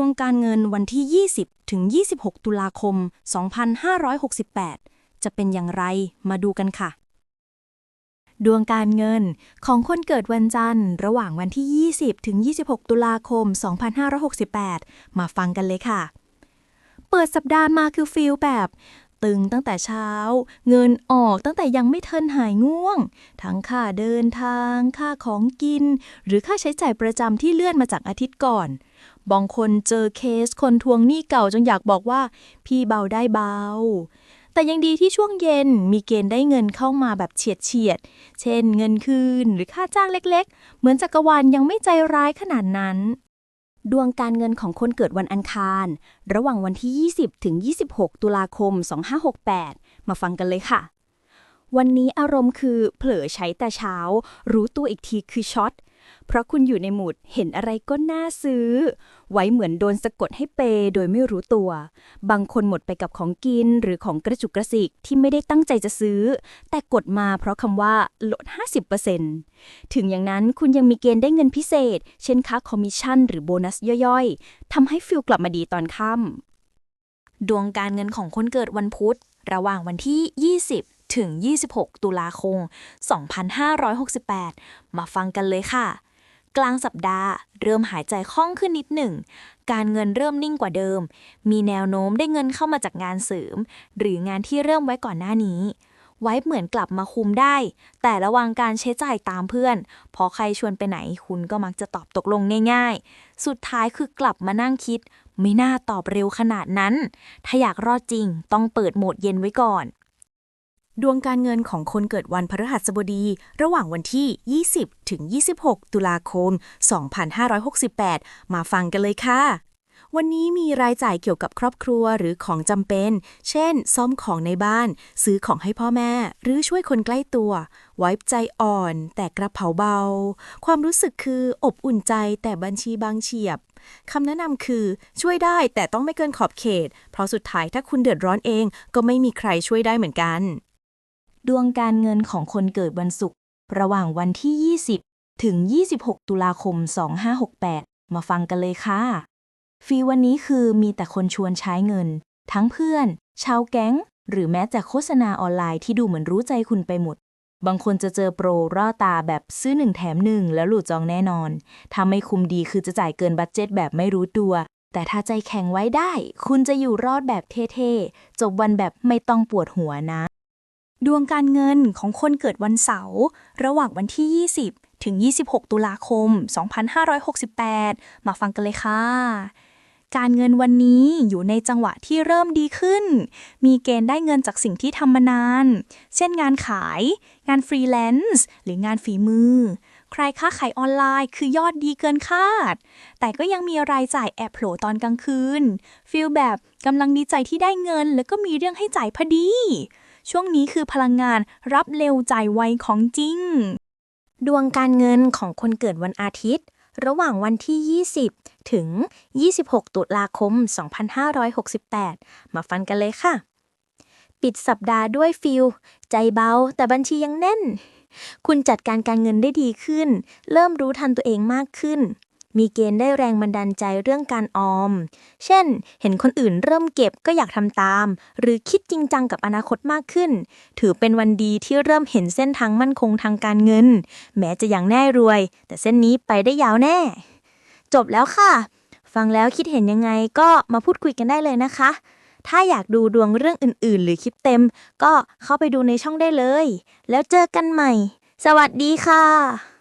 วงการเงินวันที่ 20 ถึง 26 ตุลาคม 2568 จะเป็นอย่างไรมาดูกันค่ะ ดวงการเงินของคนเกิดวันจันทร์ ระหว่างวันที่ 20 ถึง 26 ตุลาคม 2568 มาฟังกันเลยค่ะ เปิดสัปดาห์มาคือฟิลแบบ ตึงตั้งแต่เช้า เงินออกตั้งแต่ยังไม่ทันหายง่วง ทั้งค่าเดินทาง ค่าของกิน หรือค่าใช้จ่ายประจำที่เลื่อนมาจากอาทิตย์ก่อน บางคนเจอเคสคนทวงหนี้เก่าจนอยากบอกว่า พี่เบาได้เบา แต่ยังดีที่ช่วงเย็นมีเกณฑ์ได้เงินเข้ามาแบบเฉียดเฉียด เช่น เงินคืนหรือค่าจ้างเล็ก ๆ เหมือนจักรวาลยังไม่ใจร้ายขนาดนั้น ดวงการเงินของคนเกิดวันอังคาร ระหว่างวันที่ 20 ถึง 26 ตุลาคม 2568 มาฟังกันเลยค่ะ วันนี้อารมณ์คือเผลอใช้แต่เช้า รู้ตัวอีกทีคือช็อต เพราะคุณอยู่ในหมุดเห็นอะไรก็น่าซื้อ ไว้เหมือนโดนสะกดให้เปย์โดยไม่รู้ตัว บางคนหมดไปกับของกินหรือของกระจุกกระสิกที่ไม่ได้ตั้งใจจะซื้อ แต่กดมาเพราะคำว่าลด 50%ถึงอย่างนั้นคุณยังมีเกณฑ์ได้เงินพิเศษ เช่นค่าคอมมิชชั่นหรือโบนัสย่อยๆทำให้ฟิลกลับมาดีตอนค่ำดวงการเงินของคนเกิดวันพุธ ระหว่างวันที่ 20 ถึง 26 ตุลาคม 2568 มาฟังกันเลยค่ะ กลางสัปดาห์เริ่มหายใจคล่องขึ้นนิดหนึ่ง การเงินเริ่มนิ่งกว่าเดิม มีแนวโน้มได้เงินเข้ามาจากงานเสริม หรืองานที่เริ่มไว้ก่อนหน้านี้ ไว้เหมือนกลับมาคุมได้ แต่ระวังการใช้จ่ายตามเพื่อน พอใครชวนไปไหนคุณก็มักจะตอบตกลงง่าย ๆ สุดท้ายคือกลับมานั่งคิดไม่น่าตอบเร็วขนาดนั้น ถ้าอยากรอดจริง ต้องเปิดโหมดเย็นไว้ก่อน ดวงการเงินของคนเกิดวันพฤหัสบดี ระหว่างวันที่ 20 ถึง 26 ตุลาคม 2568 มาฟังกันเลยค่ะ วันนี้มีรายจ่ายเกี่ยวกับครอบครัวหรือของจำเป็น เช่น ซ่อมของในบ้าน ซื้อของให้พ่อแม่ หรือช่วยคนใกล้ตัว ไว้ใจอ่อน แต่กระเป๋าเบา ความรู้สึกคืออบอุ่นใจแต่บัญชีบางเฉียบคำแนะนำคือช่วยได้แต่ต้องไม่เกินขอบเขต เพราะสุดท้ายถ้าคุณเดือดร้อนเองก็ไม่มีใครช่วยได้เหมือนกัน ดวงการเงินของคนเกิดวันศุกร์ระหว่างวันที่ 20 ถึง 26 ตุลาคม 2568 มาฟังกันเลยค่ะ ฟีวันนี้คือมีแต่คนชวนใช้เงิน ทั้งเพื่อน ชาวแก๊ง หรือแม้แต่โฆษณาออนไลน์ที่ดูเหมือนรู้ใจคุณไปหมด บางคนจะเจอโปรร่อตาแบบซื้อหนึ่งแถมหนึ่งแล้วหลุดจองแน่นอน ถ้าไม่คุมดีคือจะจ่ายเกินบัตเจ็ตแบบไม่รู้ตัวแต่ถ้าใจแข็งไว้ได้ คุณจะอยู่รอดแบบเท่ ๆ จบวันแบบไม่ต้องปวดหัวนะ ดวงการเงินของคนเกิดวันเสาร์ระหว่างวันที่ 20 ถึง 26 ตุลาคม 2568 มาฟังกันเลยค่ะ การเงินวันนี้อยู่ในจังหวะที่เริ่มดีขึ้น มีเกณฑ์ได้เงินจากสิ่งที่ทำมานาน เช่นงานขาย งานฟรีแลนซ์หรืองานฝีมือ ใครค้าขายออนไลน์คือยอดดีเกินคาด แต่ก็ยังมีรายจ่ายแอบโผล่ตอนกลางคืน ฟีลแบบกำลังดีใจที่ได้เงิน แล้วก็มีเรื่องให้จ่ายพอดี ช่วงนี้คือพลังงานรับเร็วใจไวของจริง ดวงการเงินของคนเกิดวันอาทิตย์ ระหว่างวันที่ 20 ถึง 26 ตุลาคม 2568 มาฟันกันเลยค่ะ ปิดสัปดาห์ด้วยฟิลใจเบาแต่บัญชียังแน่น คุณจัดการการเงินได้ดีขึ้น เริ่มรู้ทันตัวเองมากขึ้น มีเกณฑ์ได้แรงบันดาลใจเรื่องการออม เช่น เห็นคนอื่นเริ่มเก็บก็อยากทำตาม หรือคิดจริงจังกับอนาคตมากขึ้น ถือเป็นวันดีที่เริ่มเห็นเส้นทางมั่นคงทางการเงิน แม้จะยังแน่รวย แต่เส้นนี้ไปได้ยาวแน่ จบแล้วค่ะ ฟังแล้วคิดเห็นยังไงก็มาพูดคุยกันได้เลยนะคะ ถ้าอยากดูดวงเรื่องอื่น ๆ หรือคลิปเต็ม ก็เข้าไปดูในช่องได้เลย แล้วเจอกันใหม่ สวัสดีค่ะ